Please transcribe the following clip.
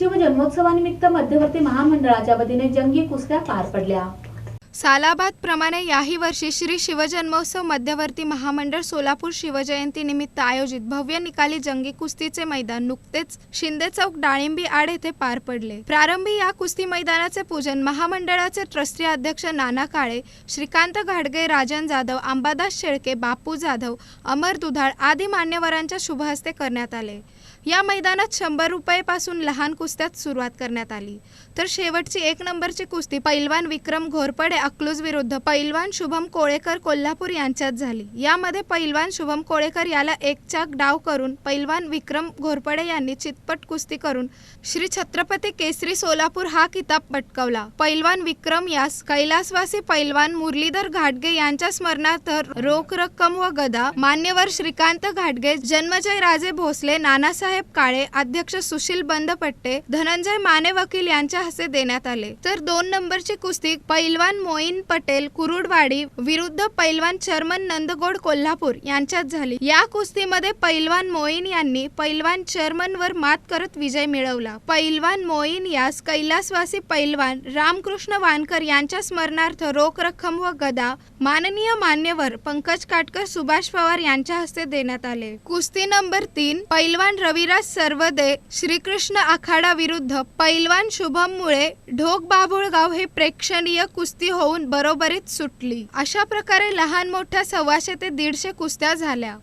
शिवजन्मोत्सवानिमित्त मध्यवर्ती महामंडळाच्या वतीने जंगी कुस्त्या पार पडल्या. सालाबाद प्रमाणे याही वर्षी श्री शिवजन्मोत्सव मध्यवर्ती महामंडळ सोलापूर शिवजयंती निमित्त आयोजित भव्य निकाली जंगी कुस्तीचे मैदान नुकतेच शिंदे चौक डाळिंबी आड येथे पार पडले. प्रारंभी या कुस्ती मैदानाचे पूजन महामंडळाचे ट्रस्टी अध्यक्ष नाना काळे श्रीकांत घाडगे राजन जाधव अंबादास शेळके बापू जाधव अमर दुधाळ आदी मान्यवरांच्या शुभहस्ते करण्यात आले. या मैदानात शंभर रुपयेपासून लहान कुस्त्यात सुरुवात करण्यात आली. तर शेवटची एक नंबरची कुस्ती पैलवान विक्रम घोरपडे अकलूज विरुद्ध पैलवान शुभम कोळेकर कोल्हापूर यांच्यात झाली. यामध्ये पैलवान शुभम कोळेकर याला एक चाक डाव करून पैलवान विक्रम घोरपडे यांनी चितपट कुस्ती करून श्री छत्रपती केसरी सोलापूर हा किताब पटकावला. पैलवान विक्रम यास कैलासवासी पैलवान मुरलीधर घाटगे यांच्या स्मरणार्थ रोख रक्कम व गदा मान्यवर श्रीकांत घाटगे जन्मजय राजे भोसले नानासाहेब बाळासाहेब काळे अध्यक्ष सुशील बंदपट्टे धनंजय माने वकील यांच्या हस्ते देण्यात आले. तर दोन नंबरची कुस्ती पैलवान मोईन पटेल कुरुडवाडी विरुद्ध पैलवान चर्मन नंदगोड कोल्हापूर यांच्यात झाली. या कुस्तीमध्ये पैलवान मोईन यांनी पैलवान चर्मन वर मात करत विजय मिळवला. पैलवान मोईन यास कैलासवासी पैलवान रामकृष्ण वानकर यांच्या स्मरणार्थ रोख रक्कम व गदा माननीय मान्यवर पंकज काटकर सुभाष पवार यांच्या हस्ते देण्यात आले. कुस्ती नंबर तीन पैलवान रवी कविराज सर्वदे श्रीकृष्ण आखाडा विरुद्ध पैलवान शुभममुळे ढोक बाभुळगाव हे प्रेक्षणीय कुस्ती होऊन बरोबरीत सुटली. अशा प्रकारे लहान मोठ्या सव्वाशे ते दीडशे कुस्त्या झाल्या.